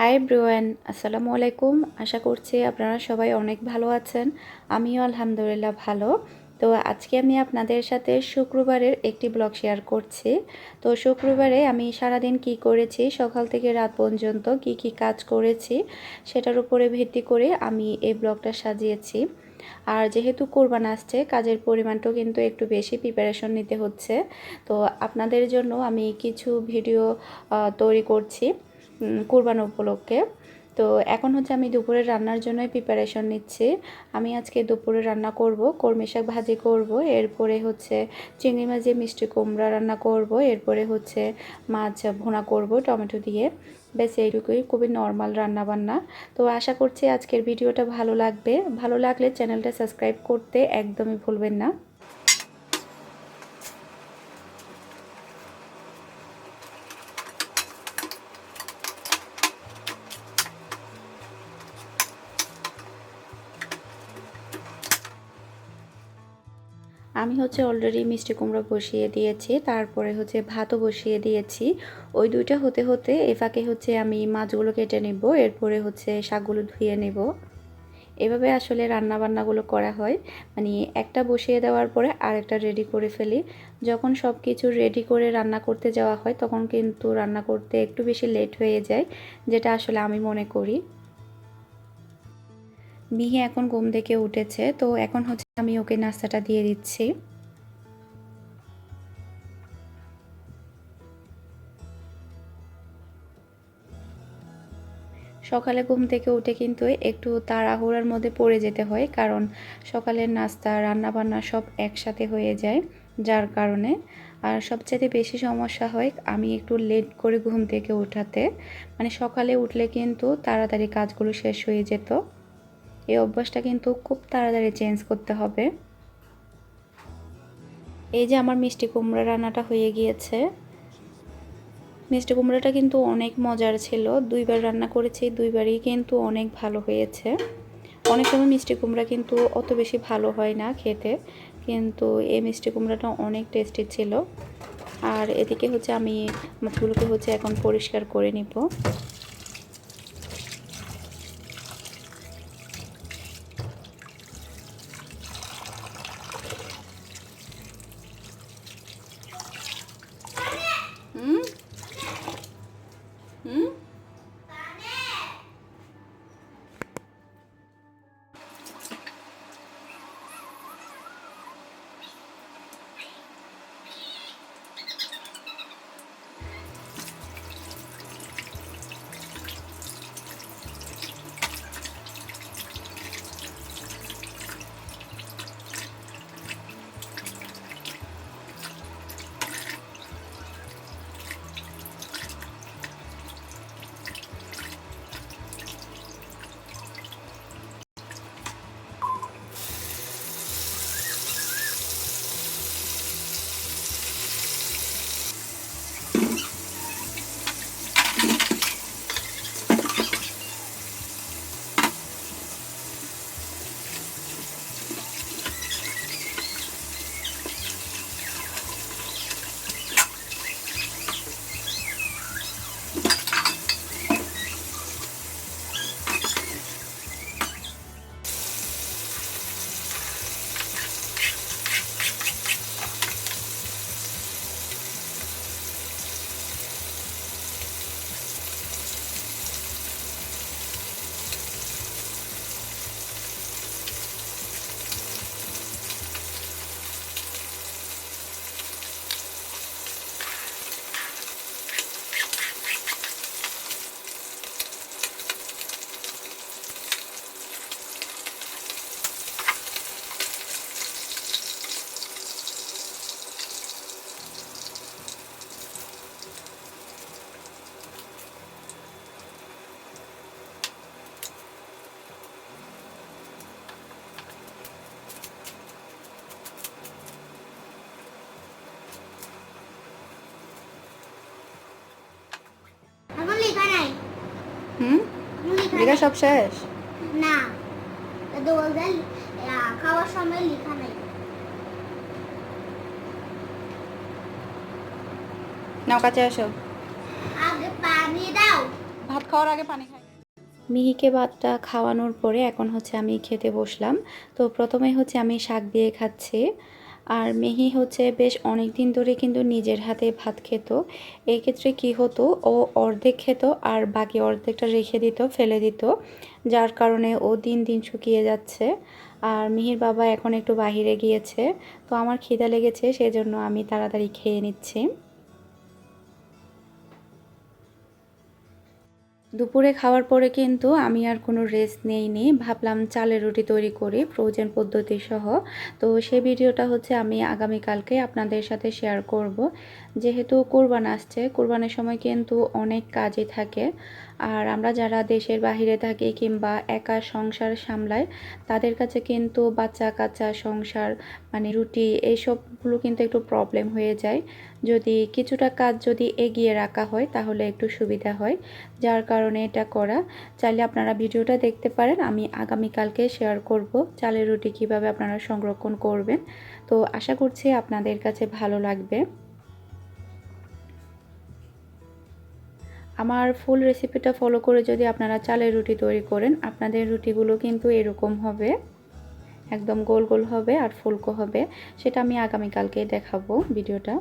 High ব্রুয়ান আসসালামু আলাইকুম আশা করছি আপনারা সবাই অনেক ভালো আছেন। আমিও আলহামদুলিল্লাহ ভালো। তো আজকে আমি আপনাদের সাথে শুক্রবারের একটি ব্লগ শেয়ার করছি। তো শুক্রবারে আমি সারাদিন কি করেছি, সকাল থেকে রাত পর্যন্ত কি কি কাজ করেছি, সেটার উপরে ভিত্তি করে আমি এই ব্লগটা সাজিয়েছি। আর যেহেতু কোরবান আসছে, কাজের পরিমাণটাও কিন্তু একটু বেশি প্রিপারেশন নিতে হচ্ছে। তো আপনাদের জন্য আমি কিছু ভিডিও তৈরি করছি। কোরবান উপলক্ষে। তো এখন হচ্ছে আমি দুপুরে রান্নার জন্যই প্রিপারেশন নিচ্ছি। আমি আজকে দুপুরে রান্না করব কর্মী শাক ভাজি করব, এরপরে হচ্ছে চিংড়ি মাছ মিষ্টি কুমড়া রান্না করব, এরপরে হচ্ছে মাছ ভুনা করব টমেটো দিয়ে। বেশ এইটুকুই, খুবই নর্মাল রান্না বান্না তো আশা করছি আজকের ভিডিওটা ভালো লাগবে। ভালো লাগলে চ্যানেলটা সাবস্ক্রাইব করতে একদমই ভুলবেন না। আমি হচ্ছে অলরেডি মিষ্টি কুমড়ো বসিয়ে দিয়েছি, তারপরে হচ্ছে ভাতও বসিয়ে দিয়েছি। ওই দুইটা হতে হতে এ ফাঁকে হচ্ছে আমি মাছগুলো কেটে নেব, এরপরে হচ্ছে শাকগুলো ধুয়ে নেব। এভাবে আসলে রান্না বান্নাগুলো করা হয়। মানে একটা বসিয়ে দেওয়ার পরে আরেকটা রেডি করে ফেলি। যখন সব কিছু রেডি করে রান্না করতে যাওয়া হয়, তখন কিন্তু রান্না করতে একটু বেশি লেট হয়ে যায়, যেটা আসলে আমি মনে করি। মিহি এখন ঘুম থেকে উঠেছে, তো এখন হচ্ছে আমি ওকে নাস্তাটা দিয়ে দিচ্ছি। সকালে ঘুম থেকে উঠে কিন্তু একটু তাড়াহুড়ার মধ্যে পড়ে যেতে হয়, কারণ সকালের নাস্তা রান্না বান্না সব একসাথে হয়ে যায়, যার কারণে। আর সবচেয়ে বেশি সমস্যা হয় আমি একটু লেট করে ঘুম থেকে উঠাতে মানে সকালে উঠলে কিন্তু তাড়াতাড়ি কাজগুলো শেষ হয়ে যেত। এই অভ্যাসটা কিন্তু খুব তাড়াতাড়ি চেঞ্জ করতে হবে। এই যে আমার মিষ্টি কুমড়া রান্নাটা হয়ে গিয়েছে। মিষ্টি কুমড়াটা কিন্তু অনেক মজার ছিল। দুইবার রান্না করেছি, দুইবারই কিন্তু অনেক ভালো হয়েছে। অনেক সময় মিষ্টি কুমড়া কিন্তু অত বেশি ভালো হয় না খেতে, কিন্তু এই মিষ্টি কুমড়াটা অনেক টেস্টি ছিল। আর এদিকে হচ্ছে আমি মাছগুলোকে হচ্ছে এখন পরিষ্কার করে নিব। হুম? লেখা সব শেষ? না। বলতে খাওয়ার সময় লেখা নাই। নাও কাছে আসো। আগে পানি দাও। ভাত খাওয়ার আগে পানি খাই। মিহিকে ভাতটা খাওয়ানোর পরে এখন হচ্ছে আমি খেতে বসলাম। তো প্রথমে হচ্ছে আমি শাক দিয়ে খাচ্ছি। আর মেহি হচ্ছে বেশ অনেক দিন ধরে কিন্তু নিজের হাতে ভাত খেত। এক্ষেত্রে ক্ষেত্রে কি হতো, ও অর্ধেক খেত আর বাকি অর্ধেকটা রেখে দিত, ফেলে দিত, যার কারণে ও দিন দিন শুকিয়ে যাচ্ছে। আর মিহির বাবা এখন একটু বাহিরে গিয়েছে, তো আমার খিদা লেগেছে, সেজন্য আমি তাড়াতাড়ি খেয়ে নিচ্ছি। দুপুরে খাওয়ার পরে কিন্তু আমি আর কোনো রেস্ট নেইনি ভাবলাম চালের রুটি তৈরি করি ফ্রোজেন পদ্ধতি সহ। তো সেই ভিডিওটা হচ্ছে আমি আগামীকালকে আপনাদের সাথে শেয়ার করব। যেহেতু কোরবান আসছে, কোরবানের সময় কিন্তু অনেক কাজই থাকে। আর আমরা যারা দেশের বাহিরে থাকি কিংবা একা সংসার সামলায় তাদের কাছে কিন্তু বাচ্চা কাচ্চা সংসার মানে রুটি, এইসবগুলো কিন্তু একটু প্রবলেম হয়ে যায়। যদি কিছুটা কাজ যদি এগিয়ে রাখা হয়, তাহলে একটু সুবিধা হয়। যার কারণে এটা করা। চাইলে আপনারা ভিডিওটা দেখতে পারেন, আমি আগামীকালকে শেয়ার করব চালের রুটি কীভাবে আপনারা সংরক্ষণ করবেন। তো আশা করছি আপনাদের কাছে ভালো লাগবে। আমার ফুল রেসিপিটা ফলো করে যদি আপনারা চালের রুটি তৈরি করেন, আপনাদের রুটিগুলো কিন্তু এরকম হবে। একদম গোল গোল হবে আর ফুলকো হবে। সেটা আমি আগামীকালকে দেখাবো ভিডিওটা।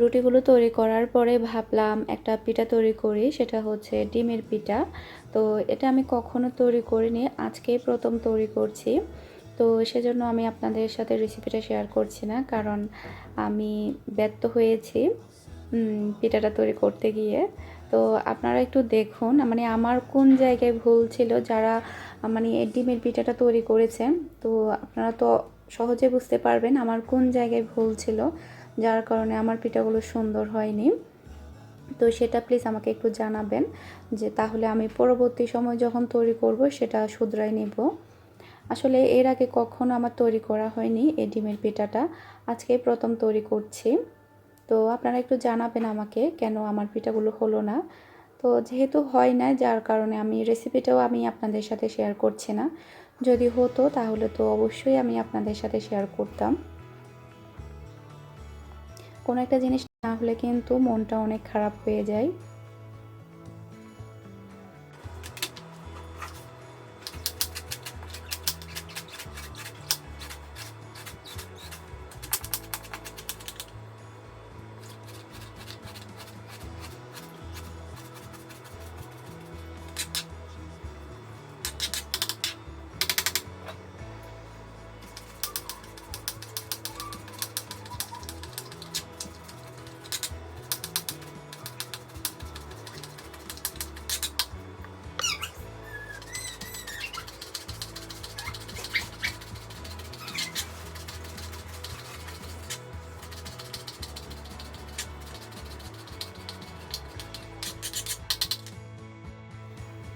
রুটিগুলো তৈরি করার পরে ভাবলাম একটা পিঠা তৈরি করি, সেটা হচ্ছে ডিমের পিঠা। তো এটা আমি কখনো তৈরি করিনি আজকেই প্রথম তৈরি করছি। তো সেজন্য আমি আপনাদের সাথে রেসিপিটা শেয়ার করছি না, কারণ আমি ব্যর্থ হয়েছি পিঠাটা তৈরি করতে গিয়ে। তো আপনারা একটু দেখুন মানে আমার কোন জায়গায় ভুল ছিল, যারা মানে ডিমের পিঠাটা তৈরি করেছেন, তো আপনারা তো সহজে বুঝতে পারবেন আমার কোন জায়গায় ভুল ছিল। যার কারণে আমার পিঠাগুলো সুন্দর হয়নি। তো সেটা প্লিজ আমাকে একটু জানাবেন যে তাহলে আমি পরবর্তী সময় যখন তৈরি করব সেটা শুধরাই নেব। আসলে এর আগে কখনো আমার তৈরি করা হয়নি এই ডিমের পিঠাটা। আজকে প্রথম তৈরি করছি। তো আপনারা একটু জানাবেন আমাকে কেন আমার পিঠাগুলো হলো না। তো যেহেতু হয় না, যার কারণে আমি রেসিপিটাও আমি আপনাদের সাথে শেয়ার করছি না। যদি হতো তাহলে তো অবশ্যই আমি আপনাদের সাথে শেয়ার করতাম। কোনো একটা জিনিস না হলে কিন্তু মনটা অনেক খারাপ হয়ে যায়।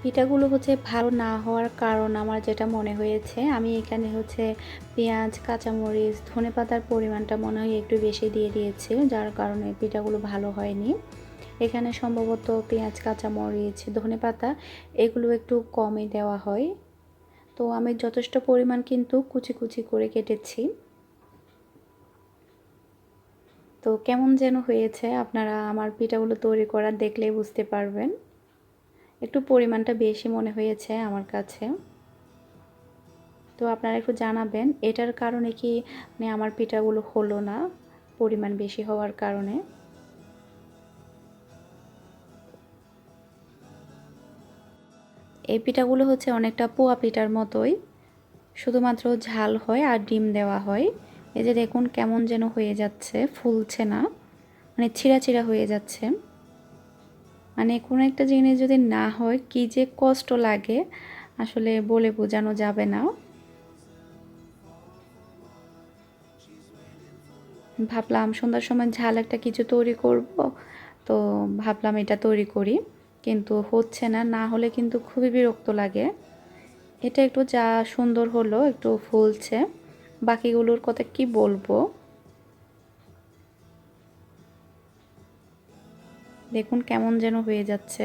পিঠাগুলো হচ্ছে ভালো না হওয়ার কারণ আমার যেটা মনে হয়েছে, আমি এখানে হচ্ছে পেঁয়াজ, কাঁচামরিচ, ধনে পাতার পরিমাণটা মনে হয় একটু বেশি দিয়ে দিয়েছি, যার কারণে পিঠাগুলো ভালো হয়নি। এখানে সম্ভবত পেঁয়াজ, কাঁচামরিচ, ধনে পাতা এগুলো একটু কমই দেওয়া হয়। তো আমি যথেষ্ট পরিমাণ কিন্তু কুচি কুচি করে কেটেছি। তো কেমন যেন হয়েছে, আপনারা আমার পিঠাগুলো তৈরি করা দেখলেই বুঝতে পারবেন। একটু পরিমাণটা বেশি মনে হয়েছে আমার কাছে। তো আপনারা একটু জানাবেন, এটার কারণে কি মানে আমার পিঠাগুলো হলো না, পরিমাণ বেশি হওয়ার কারণে? এই পিঠাগুলো হচ্ছে অনেকটা পোয়া পিঠার মতোই। শুধুমাত্র ঝাল হয় আর ডিম দেওয়া হয়। এই যে দেখুন কেমন যেন হয়ে যাচ্ছে, ফুলছে না। মানে ছিঁড়া ছিঁড়া হয়ে যাচ্ছে। মানে কোনো একটা জিনিস যদি না হয়, কি যে কষ্ট লাগে, আসলে বলে বোঝানো যাবে না। ভাবলাম সন্ধ্যার সময় ঝাল একটা কিছু তৈরি করব, তো ভাবলাম এটা তৈরি করি। কিন্তু হচ্ছে না না হলে কিন্তু খুবই বিরক্ত লাগে। এটা একটু যা সুন্দর হলো, একটু ফুলছে। বাকিগুলোর কথা কি বলব? দেখুন কেমন যেন হয়ে যাচ্ছে।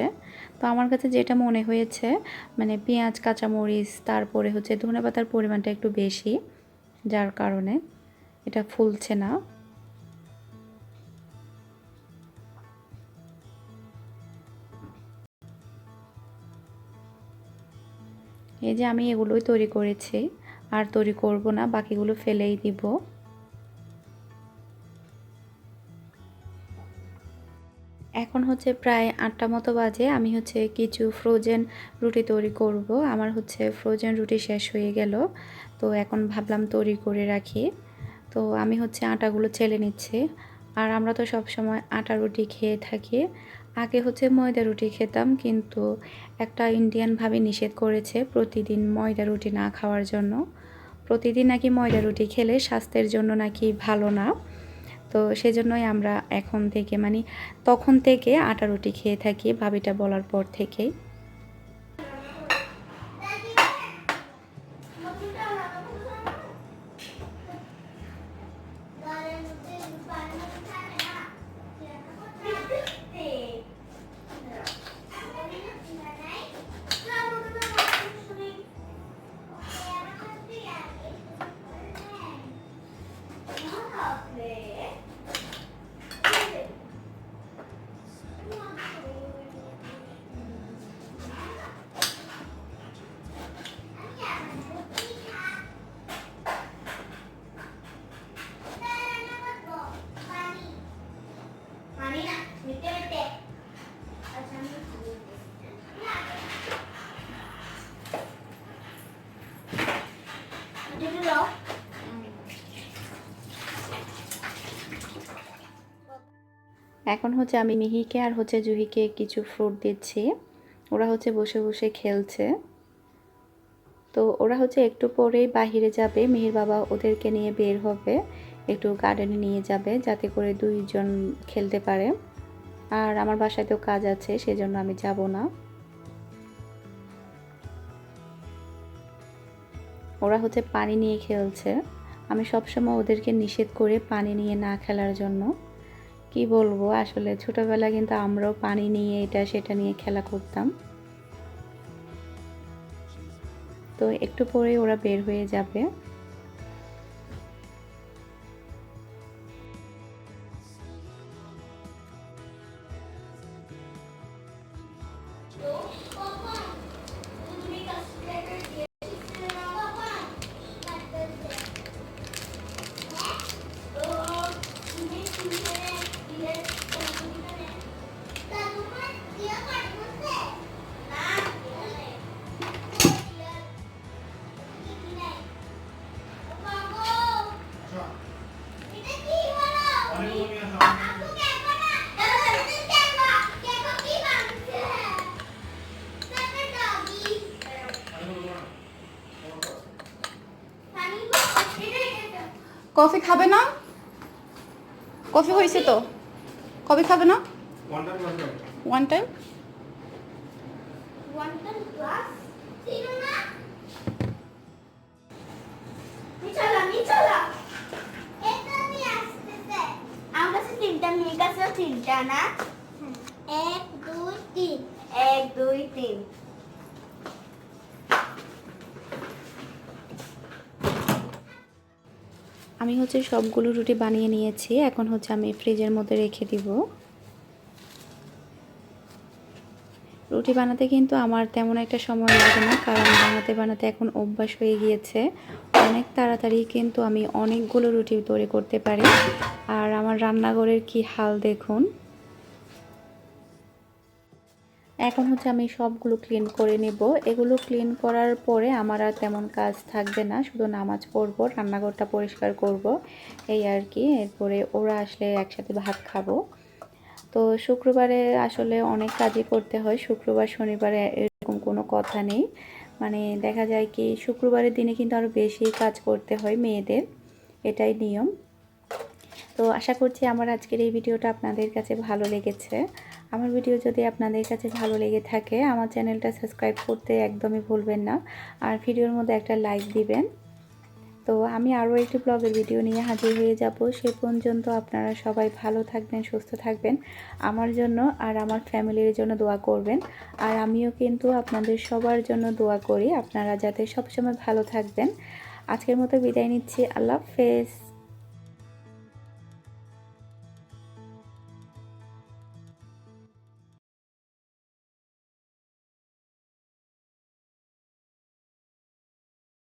তো আমার কাছে যেটা মনে হয়েছে মানে পেঁয়াজ, কাঁচামরিচ, তারপরে হচ্ছে ধনে পাতার পরিমাণটা একটু বেশি, যার কারণে এটা ফুলছে না। এই যে আমি এগুলোই তৈরি করেছি, আর তৈরি করব না, বাকিগুলো ফেলেই দিব। এখন হচ্ছে প্রায় আটটা মতো বাজে। আমি হচ্ছে কিছু ফ্রোজেন রুটি তৈরি করব। আমার হচ্ছে ফ্রোজেন রুটি শেষ হয়ে গেল। তো এখন ভাবলাম তৈরি করে রাখি। তো আমি হচ্ছে আটাগুলো ছেলে নিচ্ছি। আর আমরা তো সব সময় আটা রুটি খেয়ে থাকি। আগে হচ্ছে ময়দা রুটি খেতাম, কিন্তু একটা ইন্ডিয়ান ভাবে নিষেধ করেছে প্রতিদিন ময়দা রুটি না খাওয়ার জন্য। প্রতিদিন নাকি ময়দা রুটি খেলে স্বাস্থ্যের জন্য নাকি ভালো না। তো সেজন্যই আমরা এখন থেকে মানে তখন থেকে আটা রুটি খেয়ে থাকি ভাবিটা বলার পর থেকেই। এখন হচ্ছে আমি মিহিকে আর হচ্ছে জুহিকে কিছু ফ্রুট দিচ্ছি। ওরা হচ্ছে বসে বসে খেলছে। তো ওরা হচ্ছে একটু পরেই বাহিরে যাবে। মিহির বাবা ওদেরকে নিয়ে বের হবে। একটু গার্ডেনে নিয়ে যাবে যাতে করে দুইজন খেলতে পারে। আর আমার বাসায় তো কাজ আছে, সেজন্য আমি যাব না। ওরা হচ্ছে পানি নিয়ে খেলছে। আমি সবসময় ওদেরকে নিষেধ করে পানি নিয়ে না খেলার জন্য। কি বলব? আসলে ছোটবেলা কিন্তু আমরাও পানি নিয়ে এটা সেটা নিয়ে খেলা করতাম। তো একটু পরে ওরা বের হয়ে যাবে। কফি খাবে না? কফি হয়েছে তো? কফি খাবে না? One time, one one time তিনটা না এক দুই তিন এক দুই তিন আমি হচ্ছে সবগুলো রুটি বানিয়ে নিয়েছি। এখন হচ্ছে আমি ফ্রিজের মধ্যে রেখে দিব। রুটি বানাতে কিন্তু আমার তেমন একটা সময় লাগে না, কারণ বানাতে বানাতে এখন অভ্যাস হয়ে গিয়েছে। অনেক তাড়াতাড়ি কিন্তু আমি অনেকগুলো রুটি তৈরি করতে পারি। আর আমার রান্নাঘরের কি হাল দেখুন। এখন হচ্ছে আমি সবগুলো ক্লিন করে নেব। এগুলো ক্লিন করার পরে আমার আর তেমন কাজ থাকবে না, শুধু নামাজ পড়ব, রান্নাঘরটা পরিষ্কার করব, এই আর কি। এরপরে ওরা আসলে একসাথে ভাত খাব। তো শুক্রবারে আসলে অনেক কাজই করতে হয়, শুক্রবার, শনিবারে এরকম কোনো কথা নেই। মানে দেখা যায় কি, শুক্রবারের দিনে কিন্তু আরও বেশি কাজ করতে হয় মেয়েদের, এটাই নিয়ম। তো আশা করছি আমার আজকের এই ভিডিওটা আপনাদের কাছে ভালো লেগেছে। আমার ভিডিও যদি আপনাদের কাছে ভালো লেগে থাকে, আমার চ্যানেলটা সাবস্ক্রাইব করতে একদমই ভুলবেন না। আর ভিডিওর মধ্যে একটা লাইক দিবেন। তো আমি আরও একটি ব্লগের ভিডিও নিয়ে হাজির হয়ে যাব। সে পর্যন্ত আপনারা সবাই ভালো থাকবেন, সুস্থ থাকবেন। আমার জন্য আর আমার ফ্যামিলির জন্য দোয়া করবেন। আর আমিও কিন্তু আপনাদের সবার জন্য দোয়া করি। আপনারা যাতে সবসময় ভালো থাকবেন। আজকের মতো বিদায় নিচ্ছি। আল্লাহ হাফেজ।